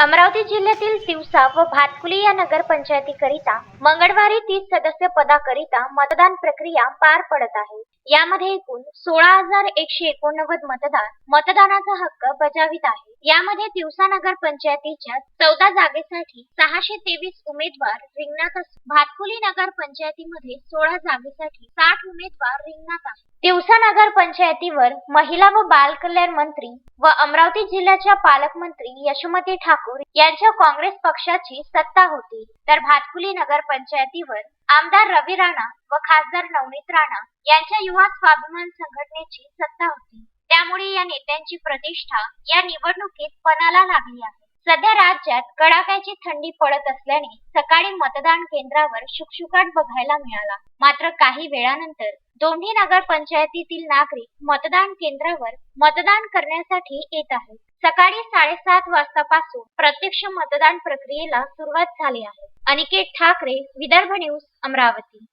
अमरावती जिल्ह्यातील तिवसा व भातकुली या नगरपंचायतीकरिता मंगळवारी तीस सदस्य पदाकरिता मतदान प्रक्रिया पार पडत आहे. यामध्ये एकूण सोळा हजार एकशे एकोणनव्वद मतदार मतदानाचा हक्क बजावित आहे. यामध्ये तिवसा नगर पंचायतीच्या चौदा जागेसाठी सहाशे तेवीस उमेदवार रिंगणात असून भातकुली नगर पंचायतीमध्ये सोळा जागेसाठी साठ उमेदवार रिंगणात आहेत. तिवसा नगर पंचायतीवर महिला व बाल कल्याण मंत्री व अमरावती जिल्ह्याच्या पालकमंत्री यशोमती ठाकूर यांच्या काँग्रेस पक्षाची सत्ता होती. तर भातकुली नगर पंचायतीवर आमदार रवी राणा व खासदार नवनीत राणा यांच्या युवा स्वाभिमान संघटनेची सत्ता होती. त्यामुळे या नेत्यांची प्रतिष्ठा या निवडणुकीत पणाला लागली आहे. सध्या राज्यात कडाक्याची थंडी पडत असल्याने सकाळी मतदान केंद्रावर शुकशुकाट बघायला मिळाला. मात्र काही वेळानंतर दोन्ही नगर पंचायतीतील नागरिक मतदान केंद्रावर मतदान करण्यासाठी येत आहेत. सकाळी साडेसात वाजतापासून प्रत्यक्ष मतदान प्रक्रियेला सुरुवात झाली आहे. अनिकेत ठाकरे विदर्भ न्यूज अमरावती.